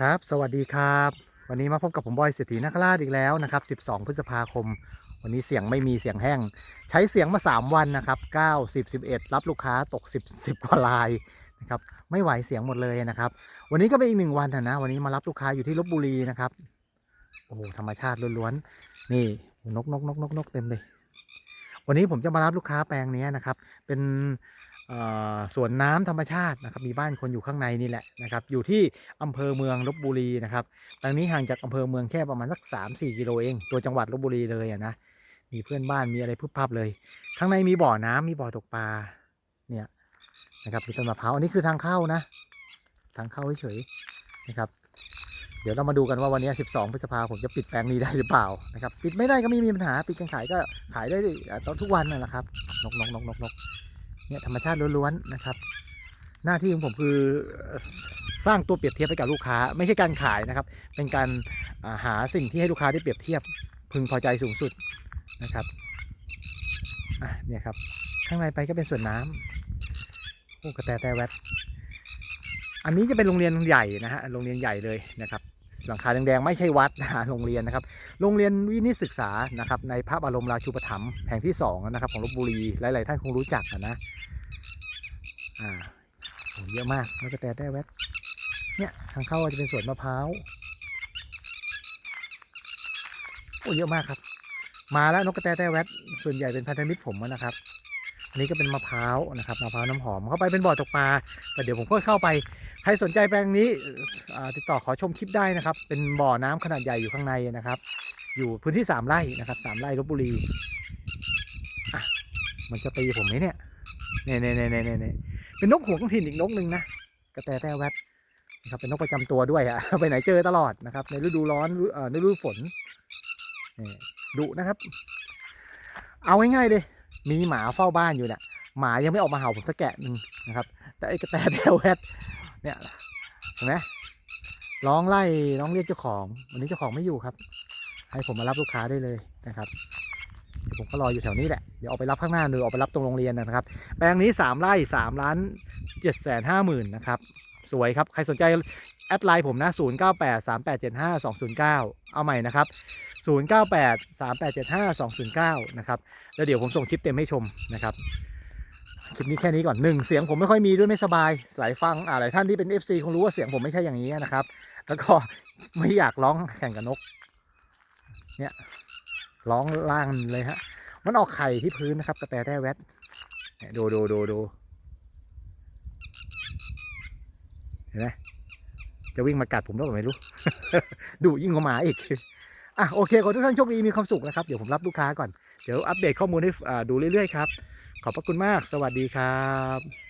ครับ สวัสดีครับ วันนี้มาพบกับผมบอยเศรษฐีนาคราชอีกแล้วนะครับ 12 พฤษภาคม วันนี้เสียงไม่มีเสียงแห้ง ใช้เสียงมา 3 วันนะครับ 9 10 11 รับลูกค้าตก 10 10กว่าลายนะครับ ไม่ไหวเสียงหมดเลยนะครับ วันนี้ก็เป็นอีกหนึ่งวันนะนะวันนี้มารับลูกค้าอยู่ที่ลบบุรีนะครับ โอ้โห ธรรมชาติล้วนๆ นี่นกนกนกนกนกเต็มเลย วันนี้ผมจะมารับลูกค้าแปลงนี้นะครับ เป็นสวนน้ำธรรมชาตินะครับ มีบ้านคนอยู่ข้างในนี่แหละนะครับ อยู่ที่อำเภอเมืองลบบุรีนะครับแปลงนี้ห่างจากอำเภอเมืองแค่ประมาณสักสามสี่กิโลเอง ตัวจังหวัดลบบุรีเลยอะนะ มีเพื่อนบ้านมีอะไรพึบพับเลย ข้างในมีบ่อน้ำมีบ่อตกปลา เนี่ยนะครับ มีต้นมะพร้าว อันนี้คือทางเข้านะ ทางเข้าเฉยๆนะครับ เดี๋ยวเรามาดูกันว่าวันนี้ 12 พฤษภาผมจะปิดแปลงนี้ได้หรือเปล่านะครับ ปิดไม่ได้ก็ไม่มีปัญหา ปิดการขายก็ขายได้ตอนทุกวันนั่นแหละครับ นกนกนกนกนกเนี่ยธรรมชาติล้วนๆนะครับ หน้าที่ของผมคือสร้างตัวเปรียบเทียบให้กับลูกค้า ไม่ใช่การขายนะครับ เป็นการาหาสิ่งที่ให้ลูกค้าได้เปรียบเทียบ พึงพอใจสูงสุดนะครับอะเนี่ยครับ ข้างในไปก็เป็นส่วนน้ำโอ้กระแตแต่แวดอันนี้จะเป็นโรงเรียนใหญ่นะฮะ โรงเรียนใหญ่เลยนะครับ หลังคาแดงๆไม่ใช่วัดนะโรงเรียนนะครับ โรงเรียนวินิศึกษานะครับ ในพระบรมราชูปถัมภ์แห่งที่สองนะครับ ของลบบุรีหลาย ๆ ท่านคงรู้จักนะอ่าเยอะมากแล้วก็แต่ได้แวดเนี่ยทางเข้าจะเป็นสวนมะพร้าวโอ้เยอะมากครับ มาแล้วนกกระแตแต่แวดส่วนใหญ่เป็นพันธมิตรผมนะครับ อันนี้ก็เป็นมะพร้าวนะครับมะพร้าวน้ำหอมเข้าไปเป็นบ่อตกปลาแต่เดี๋ยวผมก็เข้าไปใครสนใจแปลงนี้ติดต่อขอชมคลิปได้นะครับ เป็นบ่อน้ำขนาดใหญ่อยู่ข้างในนะครับ อยู่พื้นที่สามไร่นะครับสามไร่ลบบุรีมันจะตีผมไหมเนี่ยเนี่ยเนี่ยเนี่ยเนี่ยเนเป็นนกหัวกถิ่นอีกนกหนึ่งนะกระแตแต้แวดนะครับเป็นนกประจำตัวด้วยอะไปไหนเจอตลอดนะครับ ในฤดูร้อนในฤดูฝนนี่ดุนะครับ เอาง่ายๆเลย มีหมาเฝ้าบ้านอยู่เนี่ยหมายังไม่ออกมาเห่าผมสักแกะหนึ่งนะครับ แต่ไอ้กระแตแต้แวดเนี่ยเห็นไหมร้องไล่ร้องเรียกเจ้าของ วันนี้เจ้าของไม่อยู่ครับ ให้ผมมารับลูกค้าได้เลยนะครับผมก็รออยู่แถวนี้แหละ เดี๋ยวออกไปรับข้างหน้าหรือออกไปรับตรงโรงเรียนนะครับ แปลงนี้ 3 ไร่3ล้าน7แสนห้าหมื่นนะครับ สวยครับ ใครสนใจแอดไลน์ผมนะ 0 9 8 3 8 7 5 2 0 9 เอาใหม่นะครับ 0 9 8 3 8 7 5 2 0 9 นะครับ แล้วเดี๋ยวผมส่งคลิปเต็มให้ชมนะครับคลิปนี้แค่นี้ก่อนหนึ่งเสียงผมไม่ค่อยมีด้วยไม่สบายหลายฟังอ่าหลายท่านที่เป็น FC คงรู้ว่าเสียงผมไม่ใช่อย่างนี้นะครับ แล้วก็ไม่อยากร้องแข่งกับนก เนี่ยร้องล่างเลยฮะ มันออกไข่ที่พื้นนะครับกระแตแต้แวดเนี่ยดูดูดูดู เห็นไหมจะวิ่งมากัดผมแล้วไม่รู้ ดูยิ่งกว่าหมาอีกอะโอเคขอทุกท่านโชคดีมีความสุขนะครับเดี๋ยวผมรับลูกค้าก่อนเดี๋ยวอัปเดตข้อมูลให้ดูเรื่อยๆครับขอบพระคุณมากสวัสดีครับ